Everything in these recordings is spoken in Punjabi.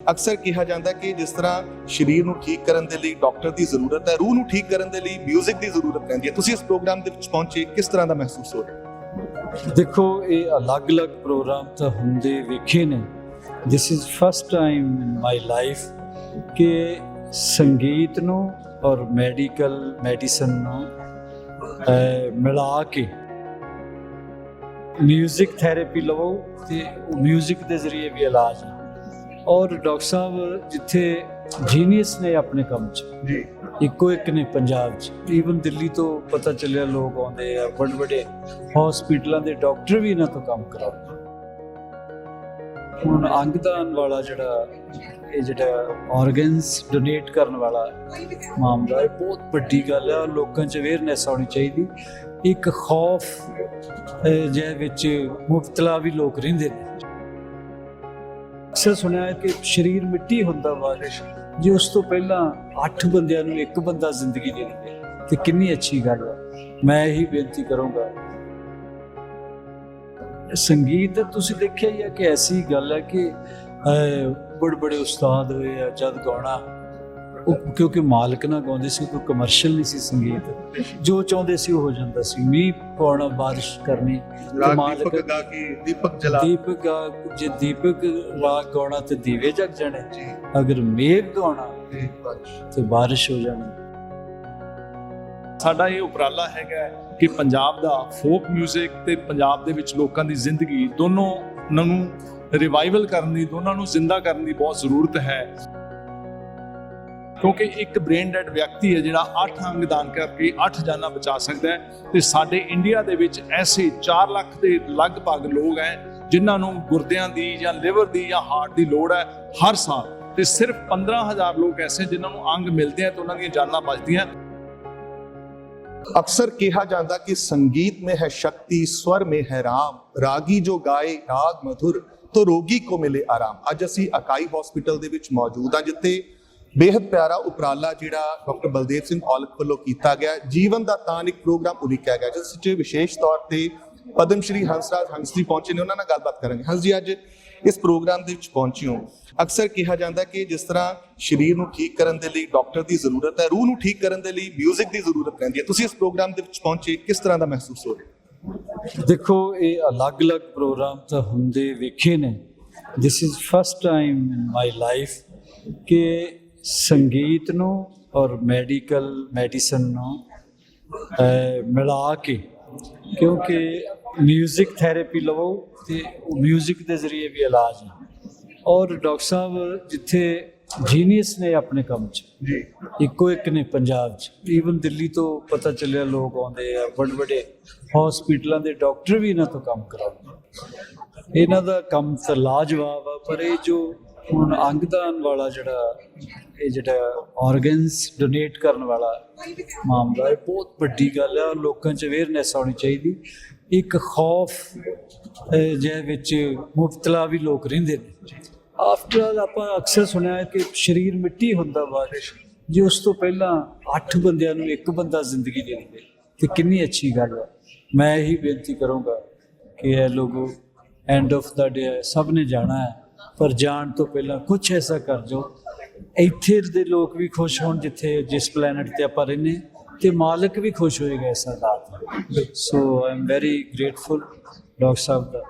ਅਕਸਰ ਕਿਹਾ ਜਾਂਦਾ ਕਿ ਜਿਸ ਤਰ੍ਹਾਂ ਸਰੀਰ ਨੂੰ ਠੀਕ ਕਰਨ ਦੇ ਲਈ ਡਾਕਟਰ ਦੀ ਜ਼ਰੂਰਤ ਹੈ ਰੂਹ ਨੂੰ ਠੀਕ ਕਰਨ ਦੇ ਲਈ 뮤직 ਦੀ ਜ਼ਰੂਰਤ ਪੈਂਦੀ ਹੈ ਤੁਸੀਂ ਇਸ ਪ੍ਰੋਗਰਾਮ ਦੇ ਵਿੱਚ ਪਹੁੰਚੇ ਕਿਸ ਤਰ੍ਹਾਂ ਦਾ ਮਹਿਸੂਸ ਹੋ ਰਿਹਾ ਦੇਖੋ ਇਹ ਅਲੱਗ-ਅਲੱਗ ਪ੍ਰੋਗਰਾਮ ਤਾਂ ਹੁੰਦੇ ਵੇਖੇ ਨੇ this is first time in my life ਕਿ ਸੰਗੀਤ ਨੂੰ ਔਰ ਮੈਡੀਕਲ ਮੈਡੀਸਨ ਨੂੰ ਅਹ, ਮਿਲਾ ਕੇ 뮤직 ਥੈਰੇਪੀ ਲਵੋ ਤੇ 뮤직 ਦੇ ਜ਼ਰੀਏ ਵੀ ਇਲਾਜ ਹੈ ਔਰ ਡਾਕਟਰ ਸਾਹਿਬ ਜਿੱਥੇ ਜੀਨੀਅਸ ਨੇ ਆਪਣੇ ਕੰਮ 'ਚ ਜੀ। ਇੱਕੋ ਇੱਕ ਨੇ ਪੰਜਾਬ 'ਚ। ਈਵਨ ਦਿੱਲੀ ਤੋਂ ਪਤਾ ਚੱਲਿਆ ਲੋਕ ਆਉਂਦੇ ਆ ਵੱਡੇ ਵੱਡੇ ਹਸਪੀਟਲਾਂ ਦੇ ਡਾਕਟਰ ਵੀ ਇਹਨਾਂ ਤੋਂ ਕੰਮ ਕਰਾਉਂਦੇ ਹੁਣ ਅੰਗਦਾਨ ਵਾਲਾ ਜਿਹੜਾ ਇਹ ਜਿਹੜਾ ਆਰਗਨਸ ਡੋਨੇਟ ਕਰਨ ਵਾਲਾ ਮਾਮਲਾ ਇਹ ਬਹੁਤ ਵੱਡੀ ਗੱਲ ਹੈ ਲੋਕਾਂ 'ਚ ਅਵੇਅਰਨੈਸ ਆਉਣੀ ਚਾਹੀਦੀ। ਇੱਕ ਖੌਫ ਜਿਹਦੇ ਵਿੱਚ ਮੁਬਤਲਾ ਵੀ ਲੋਕ ਰਹਿੰਦੇ ਨੇ। ਅਕਸਰ ਸੁਣਿਆ ਹੈ ਕਿ ਸਰੀਰ ਮਿੱਟੀ ਹੁੰਦਾ ਵਾ ਜੇ ਉਸ ਤੋਂ ਪਹਿਲਾਂ 8 ਬੰਦਿਆਂ ਨੂੰ ਇੱਕ ਬੰਦਾ ਜ਼ਿੰਦਗੀ ਦੇ ਦੇ ਤੇ ਕਿੰਨੀ ਅੱਛੀ ਗੱਲ ਹੈ ਮੈਂ ਇਹੀ ਬੇਨਤੀ ਕਰੂੰਗਾ। ਸੰਗੀਤ ਤੁਸੀਂ ਦੇਖਿਆ ਹੀ ਹੈ ਕਿ ਐਸੀ ਗੱਲ ਹੈ ਕਿ ਬੜੇ ਬੜੇ ਉਸਤਾਦ ਹੋਏ ਆ, ਜਦ ਗਾਉਣਾ ਉਹ ਕਿਉਂਕਿ ਮਾਲਕ ਨਾ ਗਾਉਂਦੇ ਸੀ ਕੋਈ ਕਮਰਸ਼ੀਅਲ ਨਹੀਂ ਸੀ ਸੰਗੀਤ। ਜੋ ਚਾਹੁੰਦੇ ਸੀ ਉਹ ਹੋ ਜਾਂਦਾ ਸੀ। ਮੀਂਹ ਪਾਉਣਾ ਬਾਰਿਸ਼ ਕਰਨੀ ਰਾਗ ਮਾਲਕ- ਗਾ ਕੇ ਦੀਪਕ ਜਲਾ। ਦੀਪਕ ਗਾ- ਜੇ ਦੀਪਕ ਰਾਗ ਗਾਉਣਾ ਤੇ ਦੀਵੇ ਜਗ ਜਾਣੇ। ਜੀ। ਅਗਰ ਮੇਘ ਗਾਉਣਾ ਤੇ ਬਾਰਿਸ਼ ਹੋ ਜਾਣੀ। ਸਾਡਾ ਇਹ ਉਪਰਾਲਾ ਹੈਗਾ ਕਿ ਪੰਜਾਬ ਦਾ ਫੋਕ 뮤직 ਤੇ ਪੰਜਾਬ ਦੇ ਵਿੱਚ ਲੋਕਾਂ ਦੀ ਜ਼ਿੰਦਗੀ ਦੋਨੋਂ ਨੂੰ ਰਿਵਾਈਵਲ ਕਰਨ ਦੀ ਦੋਨਾਂ ਨੂੰ ਜ਼ਿੰਦਾ ਕਰਨ ਦੀ ਬਹੁਤ ਜ਼ਰੂਰਤ ਹੈ। ਕਿਉਂਕਿ ਇੱਕ ਬ੍ਰੇਨ ਡੈਡ ਵਿਅਕਤੀ ਹੈ ਜਿਹੜਾ 8 ਅੰਗ ਦਾਨ ਕਰਕੇ 8 ਜਾਨਾਂ ਬਚਾ ਸਕਦਾ ਹੈ ਤੇ ਸਾਡੇ ਇੰਡੀਆ ਦੇ ਵਿੱਚ ਐਸੇ 4 ਲੱਖ ਦੇ ਲਗਭਗ ਲੋਕ ਹੈ ਜਿਨ੍ਹਾਂ ਨੂੰ ਗੁਰਦਿਆਂ ਦੀ ਜਾਂ ਲਿਵਰ ਦੀ ਜਾਂ ਹਾਰਟ ਦੀ ਲੋੜ ਹੈ ਹਰ ਸਾਲ। ਤੇ ਸਿਰਫ 15000 ਲੋਕ ਐਸੇ ਜਿਨ੍ਹਾਂ ਨੂੰ ਅੰਗ ਮਿਲਦੇ ਆ ਤੇ ਉਹਨਾਂ ਦੀਆਂ ਜਾਨਾਂ ਬਚਦੀਆਂ। ਅਕਸਰ ਕਿਹਾ ਜਾਂਦਾ ਕਿ ਸੰਗੀਤ ਮੇ ਹੈ ਸ਼ਕਤੀ, ਸਵਰ ਮੇ ਹੈ ਰਾਮ। ਰਾਗੀ ਜੋ ਗਾਏ, ਰਾਗ ਮధుਰ ਤੋ ਰੋਗੀ ਕੋ ਮਿਲੇ ਆਰਾਮ। ਅੱਜ ਅਸੀਂ ਅਕਾਈ ਹਸਪੀਟਲ ਦੇ ਵਿੱਚ ਮੌਜੂਦ ਆ ਜਿੱਥੇ ਬੇहद ਪਿਆਰਾ ਉਪਰਾਲਾ ਜਿਹੜਾ ਡਾਕਟਰ ਬਲਦੇਵ ਸਿੰਘ ਔਲਖ ਵੱਲੋਂ ਕੀਤਾ ਗਿਆ। ਜੀਵਨ ਦਾ ਤਾਨ ਇੱਕ ਪ੍ਰੋਗਰਾਮ ਉਲੀਕਿਆ ਗਿਆ, ਜਿਸ ਵਿੱਚ ਵਿਸ਼ੇਸ਼ ਤੌਰ ਤੇ ਪਦਮ ਸ਼੍ਰੀ ਹੰਸਰਾਜ ਹੰਸਦੀ ਪਹੁੰਚੇ ਨੇ, ਉਹਨਾਂ ਨਾਲ ਗੱਲਬਾਤ ਕਰਾਂਗੇ। ਹੰਸ ਜੀ, ਅੱਜ ਇਸ ਪ੍ਰੋਗਰਾਮ ਦੇ ਵਿੱਚ ਪਹੁੰਚੇ ਹੋ। ਅਕਸਰ ਕਿਹਾ ਜਾਂਦਾ ਕਿ ਜਿਸ ਤਰ੍ਹਾਂ ਸਰੀਰ ਨੂੰ ਠੀਕ ਕਰਨ ਦੇ ਲਈ ਡਾਕਟਰ ਦੀ ਜ਼ਰੂਰਤ ਹੈ, ਰੂਹ ਨੂੰ ਠੀਕ ਕਰਨ ਦੇ ਲਈ 뮤직 ਦੀ ਜ਼ਰੂਰਤ ਰਹਿੰਦੀ ਹੈ। ਤੁਸੀਂ ਇਸ ਪ੍ਰੋਗਰਾਮ ਦੇ ਵਿੱਚ ਪਹੁੰਚੇ, ਕਿਸ ਤਰ੍ਹਾਂ ਦਾ ਮਹਿਸੂਸ ਹੋ ਰਿਹਾ? ਦੇਖੋ, ਇਹ ਅਲੱਗ-ਅਲੱਗ ਪ੍ਰੋਗਰਾਮ ਤਾਂ ਹੁੰਦੇ ਵੇਖੇ ਨੇ। This is first time in my life ਕਿ ਸੰਗੀਤ ਨੂੰ ਔਰ ਮੈਡੀਕਲ ਮੈਡੀਸਨ ਨੂੰ ਅਹ, ਮਿਲਾ ਕੇ ਕਿਉਂਕਿ 뮤직 ਥੈਰੇਪੀ ਲਵੋ ਤੇ 뮤직 ਦੇ ਜ਼ਰੀਏ ਵੀ ਇਲਾਜ ਹੈ ਔਰ ਡਾਕਟਰ ਸਾਹਿਬ ਜਿੱਥੇ ਜੀਨੀਅਸ ਨੇ ਆਪਣੇ ਕੰਮ 'ਚ ਜੀ ਇੱਕੋ ਇੱਕ ਨੇ ਪੰਜਾਬ 'ਚ ਈਵਨ ਦਿੱਲੀ ਤੋਂ ਪਤਾ ਚੱਲਿਆ ਲੋਕ ਆਉਂਦੇ ਆ ਵੱਡੇ ਵੱਡੇ ਹਸਪੀਟਲਾਂ ਦੇ ਡਾਕਟਰ ਵੀ ਇਹਨਾਂ ਤੋਂ ਕੰਮ ਕਰਾਉਂਦੇ ਇਹਨਾਂ ਦਾ ਕੰਮ ਤਾਂ ਲਾਜਵਾਬ ਆ ਪਰ ਇਹ ਜੋ ਹੁਣ ਅੰਗਦਾਨ ਵਾਲਾ ਜਿਹੜਾ ਇਹ ਜਿਹੜਾ ਆਰਗਨਸ ਡੋਨੇਟ ਕਰਨ ਵਾਲਾ ਮਾਮਲਾ ਇਹ ਬਹੁਤ ਵੱਡੀ ਗੱਲ ਹੈ ਲੋਕਾਂ 'ਚ ਅਵੇਅਰਨੈਸ ਆਉਣੀ ਚਾਹੀਦੀ। ਇੱਕ ਖੌਫ ਅਹ, ਵਿੱਚ ਮੁਫ਼ਤਲਾ ਵੀ ਲੋਕ ਰਹਿੰਦੇ ਨੇ। ਆਫਟਰ ਆਲ ਆਪਾਂ ਅਕਸਰ ਸੁਣਿਆ ਹੈ ਕਿ ਸਰੀਰ ਮਿੱਟੀ ਹੁੰਦਾ ਵਾ ਜੇ ਉਸ ਤੋਂ ਪਹਿਲਾਂ 8 ਬੰਦਿਆਂ ਨੂੰ ਇੱਕ ਬੰਦਾ ਜ਼ਿੰਦਗੀ ਦੇ ਦੇ ਤੇ ਕਿੰਨੀ ਅੱਛੀ ਗੱਲ ਹੈ। ਮੈਂ ਇਹੀ ਬੇਨਤੀ ਕਰੂੰਗਾ ਕਿ ਇਹ ਲੋਗੋ ਐਂਡ ਆਫ ਦਾ ਡੇ ਸਭ ਨੇ ਜਾਣਾ ਹੈ ਪਰ ਜਾਣ ਤੋਂ ਪਹਿਲਾਂ ਕੁਝ ਐਸਾ ਕਰ ਜੋ ਇੱਥੇ ਦੇ ਲੋਕ ਵੀ ਖੁਸ਼ ਹੋਣ ਜਿੱਥੇ ਜਿਸ ਪਲੈਨਟ ਤੇ ਆਪਾਂ ਰਹਿੰਦੇ ਤੇ ਮਾਲਕ ਵੀ ਖੁਸ਼ ਹੋਏਗਾ ਇਸ ਹਾਲਾਤ so I am very grateful doctor ਸਾਹਿਬ ਦਾ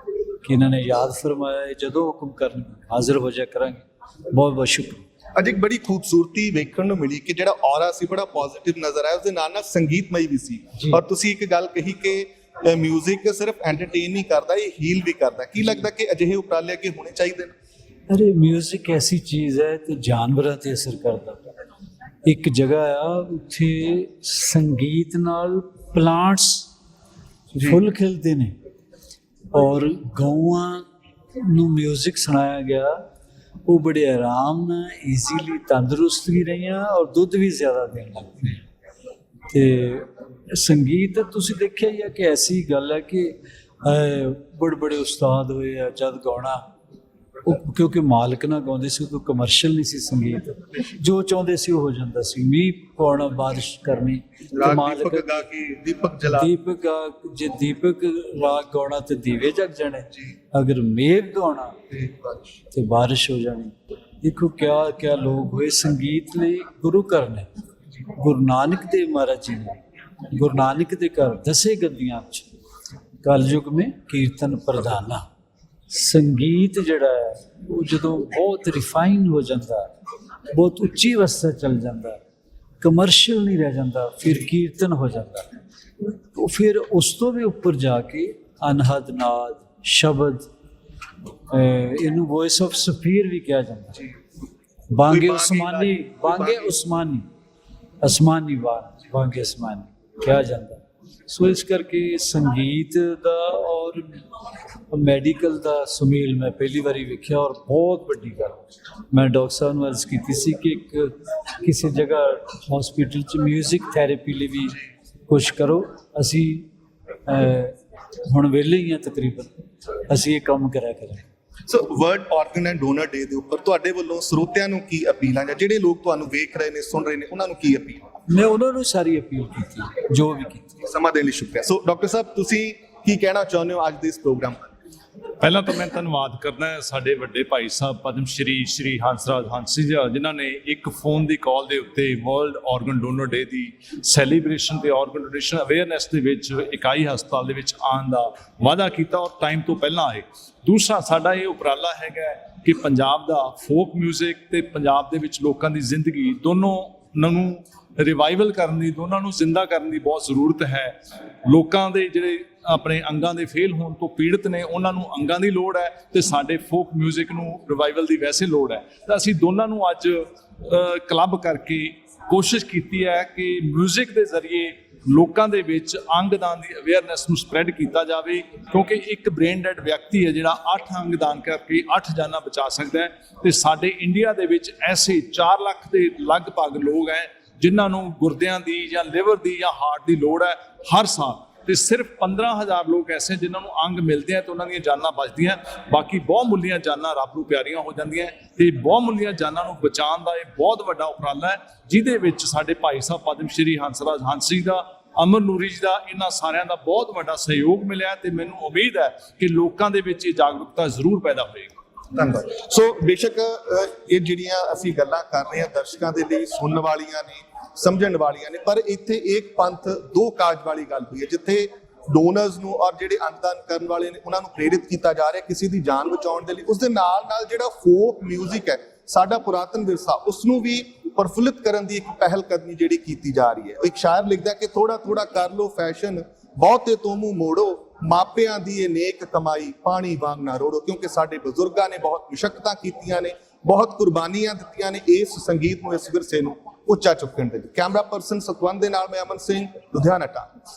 ਕਿ ਇਹਨਾਂ ਨੇ ਯਾਦ ਫਰਮਾਇਆ ਜਦੋਂ ਹੁਕਮ ਕਰਨ ਹਾਜ਼ਰ ਹੋ ਜਾ ਕਰਾਂਗੇ। ਬਹੁਤ ਬਹੁਤ ਸ਼ੁਕਰੀਆ। ਅੱਜ ਇੱਕ ਬੜੀ ਖੂਬਸੂਰਤੀ ਵੇਖਣ ਨੂੰ ਮਿਲੀ ਕਿ ਜਿਹੜਾ ਔਰਾ ਸੀ ਬੜਾ ਪੋਜ਼ਿਟਿਵ ਨਜ਼ਰ ਆਇਆ ਉਸਦੇ ਨਾਲ ਨਾਲ ਸੰਗੀਤਮਈ ਵੀ ਸੀ। ਔਰ ਤੁਸੀਂ ਇੱਕ ਗੱਲ ਕਹੀ ਕਿ 뮤직 ਸਿਰਫ ਐਂਟਰਟੇਨ ਨਹੀਂ ਕਰਦਾ ਇਹ ਹੀਲ ਵੀ ਕਰਦਾ। ਕੀ ਲੱਗਦਾ ਕਿ ਅਜਿਹੇ ਉਪਰਾਲੇ ਅੱਗੇ ਹੋਣੇ ਚਾਹੀਦੇ ਨੇ? ਅਰੇ 뮤직 ਐਸੀ ਚੀਜ਼ ਹੈ ਤੇ ਜਾਨਵਰਾਂ ਤੇ ਅਸਰ ਕਰਦਾ ਇੱਕ ਜਗ੍ਹਾ ਆ ਉੱਥੇ ਸੰਗੀਤ ਨਾਲ ਪਲਾਂਟਸ ਫੁੱਲ ਖਿਲਦੇ ਨੇ ਔਰ ਗਊਆਂ ਨੂੰ 뮤직 ਸੁਣਾਇਆ ਗਿਆ ਉਹ ਬੜੇ ਆਰਾਮ ਨਾਲ ਈਜ਼ੀਲੀ ਤੰਦਰੁਸਤ ਵੀ ਰਹੀਆਂ ਔਰ ਦੁੱਧ ਵੀ ਜ਼ਿਆਦਾ ਦੇਣ ਲੱਗ ਪਏ ਤੇ ਸੰਗੀਤ ਤੁਸੀਂ ਦੇਖਿਆ ਹੀ ਹੈ ਕਿ ਐਸੀ ਗੱਲ ਹੈ ਕਿ ਬੜੇ ਬੜੇ ਉਸਤਾਦ ਹੋਏ ਆ ਜਦ ਗਾਉਣਾ ਉਹ ਕਿਉਂਕਿ ਮਾਲਕ ਨਾ ਗਾਉਂਦੇ ਸੀ ਕੋਈ ਕਮਰਸ਼ੀਅਲ ਨਹੀਂ ਸੀ ਸੰਗੀਤ। ਜੋ ਚਾਹੁੰਦੇ ਸੀ ਉਹ ਹੋ ਜਾਂਦਾ ਸੀ। ਮੀਂਹ ਪਾਉਣਾ ਬਾਰਿਸ਼ ਕਰਨੀ ਦੀਪਕ ਗਾ ਕੇ ਦੀਪਕ ਜਲਾ। ਦੀਪਕ ਗਾ- ਜੇ ਦੀਪਕ ਰਾਗ ਗਾਉਣਾ ਤੇ ਦੀਵੇ ਜਗ ਜਾਣੇ। ਅਗਰ ਮੇਘ ਗਾਉਣਾ ਤੇ ਬਾਰਿਸ਼। ਹੋ ਜਾਣੀ। ਦੇਖੋ ਕਿਆ ਕਿਆ ਲੋਕ ਹੋਏ ਸੰਗੀਤ ਲਈ ਗੁਰੂ ਘਰ ਨੇ। ਗੁਰੂ ਨਾਨਕ ਦੇਵ ਮਹਾਰਾਜ ਜੀ ਨੇ। ਗੁਰੂ ਨਾਨਕ ਦੇ ਘਰ ਦਸੇ ਗੱਦੀਆਂ ਚ ਕਲਯੁਗ ਮੇ ਕੀਰਤਨ ਪ੍ਰਧਾਨਾ। ਸੰਗੀਤ ਜਿਹੜਾ ਹੈ ਉਹ ਜਦੋਂ ਬਹੁਤ ਰਿਫਾਈਨ ਹੋ ਜਾਂਦਾ ਬਹੁਤ ਉੱਚੀ ਅਵਸਥਾ ਚਲ ਜਾਂਦਾ ਕਮਰਸ਼ੀਅਲ ਨਹੀਂ ਰਹਿ ਜਾਂਦਾ ਫਿਰ ਕੀਰਤਨ ਹੋ ਜਾਂਦਾ। ਉਹ ਫਿਰ ਉਸ ਤੋਂ ਵੀ ਉੱਪਰ ਜਾ ਕੇ ਅਨਹਦ ਨਾਦ ਸ਼ਬਦ ਇਹਨੂੰ ਵੌਇਸ ਆਫ ਸਫੀਰ ਵੀ ਕਿਹਾ ਜਾਂਦਾ ਹੈ। ਬਾਂਗੇ ਉਸਮਾਨੀ ਬਾਂਗੇ ਉਸਮਾਨੀ ਅਸਮਾਨੀ ਬਾਣ ਬਾਂਗੇ ਅਸਮਾਨੀ ਕਿਹਾ ਜਾਂਦਾ। ਸੋ ਇਸ ਕਰਕੇ ਸੰਗੀਤ ਦਾ ਔਰ ਮੈਡੀਕਲ ਦਾ ਸੁਮੇਲ ਮੈਂ ਪਹਿਲੀ ਵਾਰੀ ਵੇਖਿਆ ਔਰ ਬਹੁਤ ਵੱਡੀ ਗੱਲ। ਮੈਂ ਡਾਕਟਰ ਸਾਹਿਬ ਨੂੰ ਅਰਜ਼ ਕੀਤੀ ਸੀ ਕਿ ਇੱਕ ਕਿਸੇ ਜਗ੍ਹਾ ਹਸਪੀਟਲ ਚ 뮤직 ਥੈਰੇਪੀ ਲਈ ਵੀ ਕੁਝ ਕਰੋ। ਅਸੀਂ ਹੁਣ ਵਿਹਲੇ ਹੀ ਹਾਂ ਤਕਰੀਬਨ। ਅਸੀਂ ਇਹ ਕੰਮ ਕਰਿਆ ਕਰਾਂਗੇ। So world organ and donor day ਦੇ ਉੱਪਰ ਤੁਹਾਡੇ ਵੱਲੋਂ ਸਰੋਤਿਆਂ ਨੂੰ ਕੀ ਅਪੀਲਾਂ ਜਾਂ ਜਿਹੜੇ ਲੋਕ ਤੁਹਾਨੂੰ ਵੇਖ ਰਹੇ ਨੇ ਸੁਣ ਰਹੇ ਨੇ ਉਹਨਾਂ ਨੂੰ ਕੀ ਅਪੀਲ ਮੈਂ ਉਹਨਾਂ ਨੂੰ ਸਾਰੀ ਅਪੀਲ ਕੀਤੀ ਜੋ ਵੀ ਕੀਤੀ। ਸਮਾਂ ਦੇਣ ਲਈ ਸ਼ੁਕਰੀਆ। ਸੋ ਡਾਕਟਰ ਸਾਹਿਬ ਤੁਸੀਂ ਕੀ ਕਹਿਣਾ ਚਾਹੁੰਦੇ ਹੋ ਅੱਜ ਦੇ ਇਸ ਪ੍ਰੋਗਰਾਮ ਪਹਿਲਾਂ ਤਾਂ ਮੈਂ ਧੰਨਵਾਦ ਕਰਦਾ ਸਾਡੇ ਵੱਡੇ ਭਾਈ ਸਾਹਿਬ ਪਦਮ ਸ਼੍ਰੀ ਸ਼੍ਰੀ ਹੰਸਰਾਜ ਹੰਸੀ ਜੀ ਜਿਨ੍ਹਾਂ ਨੇ ਇੱਕ ਫੋਨ ਦੀ ਕਾਲ ਦੇ ਉੱਤੇ ਵਰਲਡ ਆਰਗਨ ਡੋਨਰ ਡੇ ਦੀ ਸੈਲੀਬ੍ਰੇਸ਼ਨ ਤੇ ਆਰਗਨ ਡੋਨੇਸ਼ਨ ਅਵੇਅਰਨੈਸ ਦੇ ਵਿੱਚ ਇਕਾਈ ਹਸਪਤਾਲ ਦੇ ਵਿੱਚ ਆਉਣ ਦਾ ਵਾਅਦਾ ਕੀਤਾ ਔਰ ਟਾਈਮ ਤੋਂ ਪਹਿਲਾਂ ਆਏ। ਦੂਸਰਾ, ਸਾਡਾ ਇਹ ਉਪਰਾਲਾ ਹੈਗਾ ਕਿ ਪੰਜਾਬ ਦਾ ਫੋਕ 뮤직 ਤੇ ਪੰਜਾਬ ਦੇ ਵਿੱਚ ਲੋਕਾਂ ਦੀ ਜ਼ਿੰਦਗੀ ਦੋਨੋਂ ਨੂੰ ਰਿਵਾਈਵਲ ਕਰਨ ਦੀ ਦੋਨਾਂ ਨੂੰ ਜ਼ਿੰਦਾ ਕਰਨ ਦੀ ਬਹੁਤ ਜ਼ਰੂਰਤ ਹੈ ਲੋਕਾਂ ਦੇ ਜਿਹੜੇ ਆਪਣੇ ਅੰਗਾਂ ਦੇ ਫੇਲ ਹੋਣ ਤੋਂ ਪੀੜਤ ਨੇ ਉਹਨਾਂ ਨੂੰ ਅੰਗਾਂ ਦੀ ਲੋੜ ਹੈ ਤੇ ਸਾਡੇ ਫੋਕ 뮤직 ਨੂੰ ਰਿਵਾਈਵਲ ਦੀ ਵੈਸੇ ਲੋੜ ਹੈ ਤਾਂ ਅਸੀਂ ਦੋਨਾਂ ਨੂੰ ਅੱਜ ਕਲੱਬ ਕਰਕੇ ਕੋਸ਼ਿਸ਼ ਕੀਤੀ ਹੈ ਕਿ 뮤직 ਦੇ ਜ਼ਰੀਏ ਲੋਕਾਂ ਦੇ ਵਿੱਚ ਅੰਗਦਾਨ ਦੀ ਅਵੇਅਰਨੈਸ ਨੂੰ ਸਪਰੈਡ ਕੀਤਾ ਜਾਵੇ ਕਿਉਂਕਿ ਇੱਕ ਬ੍ਰੇਨ ਡੈਡ ਵਿਅਕਤੀ ਹੈ ਜਿਹੜਾ 8 ਅੰਗ ਦਾਨ ਕਰਕੇ 8 ਜਾਨਾਂ ਬਚਾ ਸਕਦਾ ਹੈ ਤੇ ਸਾਡੇ ਇੰਡੀਆ ਦੇ ਵਿੱਚ ਐਸੇ 4 ਲੱਖ ਦੇ ਲਗਭਗ ਲੋਕ ਹੈ ਜਿਨ੍ਹਾਂ ਨੂੰ ਗੁਰਦਿਆਂ ਦੀ ਜਾਂ ਲਿਵਰ ਦੀ ਜਾਂ ਹਾਰਟ ਦੀ ਲੋੜ ਹੈ ਹਰ ਸਾਲ। ਤੇ ਸਿਰਫ 15000 ਲੋਕ ਐਸੇ ਜਿਨ੍ਹਾਂ ਨੂੰ ਅੰਗ ਮਿਲਦੇ ਆ ਤੇ ਉਹਨਾਂ ਦੀਆਂ ਜਾਨਾਂ ਬਚਦੀਆਂ ਬਾਕੀ ਬਹੁਮੁੱਲੀਆਂ ਜਾਨਾਂ ਰੱਬ ਨੂੰ ਪਿਆਰੀਆਂ ਹੋ ਜਾਂਦੀਆਂ ਤੇ ਬਹੁਮੁੱਲੀਆਂ ਜਾਨਾਂ ਨੂੰ ਬਚਾਉਣ ਦਾ ਇਹ ਬਹੁਤ ਵੱਡਾ ਉਪਰਾਲਾ ਹੈ ਜਿਹਦੇ ਵਿੱਚ ਸਾਡੇ ਭਾਈ ਸਾਹਿਬ ਪਦਮ ਸ਼੍ਰੀ ਹੰਸਰਾਜ ਹੰਸੀ ਦਾ ਅਮਰ ਨੂਰੀ ਜੀ ਦਾ ਇਹਨਾਂ ਸਾਰਿਆਂ ਦਾ ਬਹੁਤ ਵੱਡਾ ਸਹਿਯੋਗ ਮਿਲਿਆ ਤੇ ਮੈਨੂੰ ਉਮੀਦ ਹੈ ਕਿ ਲੋਕਾਂ ਦੇ ਵਿੱਚ ਇਹ ਜਾਗਰੂਕਤਾ ਜ਼ਰੂਰ ਪੈਦਾ ਹੋਏਗੀ। ਧੰਨਵਾਦ। ਸੋ ਬੇਸ਼ੱਕ ਇਹ ਜਿਹੜੀਆਂ ਅਸੀਂ ਗੱਲਾਂ ਕਰ ਰਹੇ ਹਾਂ ਦਰਸ਼ਕਾਂ ਦੇ ਲਈ ਸੁਣਨ ਵਾਲੀਆਂ ਨੇ ਸਮਝਣ ਵਾਲੀਆਂ ਨੇ, ਪਰ ਇੱਥੇ ਇੱਕ ਪੰਥ, ਦੋ ਕਾਜ ਵਾਲੀ ਗੱਲ ਹੋਈ ਹੈ, ਜਿੱਥੇ ਡੋਨਰਸ ਨੂੰ ਔਰ ਜਿਹੜੇ ਅੰਗਦਾਨ ਕਰਨ ਵਾਲੇ ਨੇ, ਉਹਨਾਂ ਨੂੰ ਪ੍ਰੇਰਿਤ ਕੀਤਾ ਜਾ ਰਿਹਾ ਕਿਸੇ ਦੀ ਜਾਨ ਬਚਾਉਣ ਦੇ ਲਈ। ਉਸ ਦੇ ਨਾਲ ਨਾਲ ਜਿਹੜਾ ਫੋਕ 뮤직 ਹੈ, ਸਾਡਾ ਪੁਰਾਤਨ ਵਿਰਸਾ ਉਸ ਨੂੰ ਵੀ ਪ੍ਰਫੁੱਲਿਤ ਕਰਨ ਦੀ ਇੱਕ ਪਹਿਲ ਕਦਮੀ ਜਿਹੜੀ ਕੀਤੀ ਜਾ ਰਹੀ ਹੈ। ਇੱਕ ਸ਼ਾਇਰ ਲਿਖਦਾ ਕਿ ਥੋੜਾ ਥੋੜਾ ਕਰ ਲੋ ਫੈਸ਼ਨ ਬਹੁਤੇ ਤੋਂ ਮੂੰਹ ਮੋੜੋ, ਮਾਪਿਆਂ ਦੀ ਇਹ ਨੇਕ ਕਮਾਈ ਪਾਣੀ ਵਾਂਗ ਨਾ ਰੋੜੋ, ਕਿਉਂਕਿ ਸਾਡੇ ਬਜ਼ੁਰਗਾਂ ਨੇ ਬਹੁਤ ਮੁਸ਼ਕਲਾਂ ਕੀਤੀਆਂ ਨੇ, ਬਹੁਤ ਕੁਰਬਾਨੀਆਂ ਦਿੱਤੀਆਂ ਨੇ ਇਸ ਸੰਗੀਤ ਨੂੰ, ਇਸ ਵਿਰਸੇ ਨੂੰ। ਉੱਚਾ ਚੁੱਕਣ ਦੇ ਲਈ। ਕੈਮਰਾ ਪਰਸਨ ਸਤਵੰਤ ਦੇ ਨਾਲ ਮੈਂ ਅਮਨ ਸਿੰਘ ਲੁਧਿਆਣਾ ਟਾਈਮਸ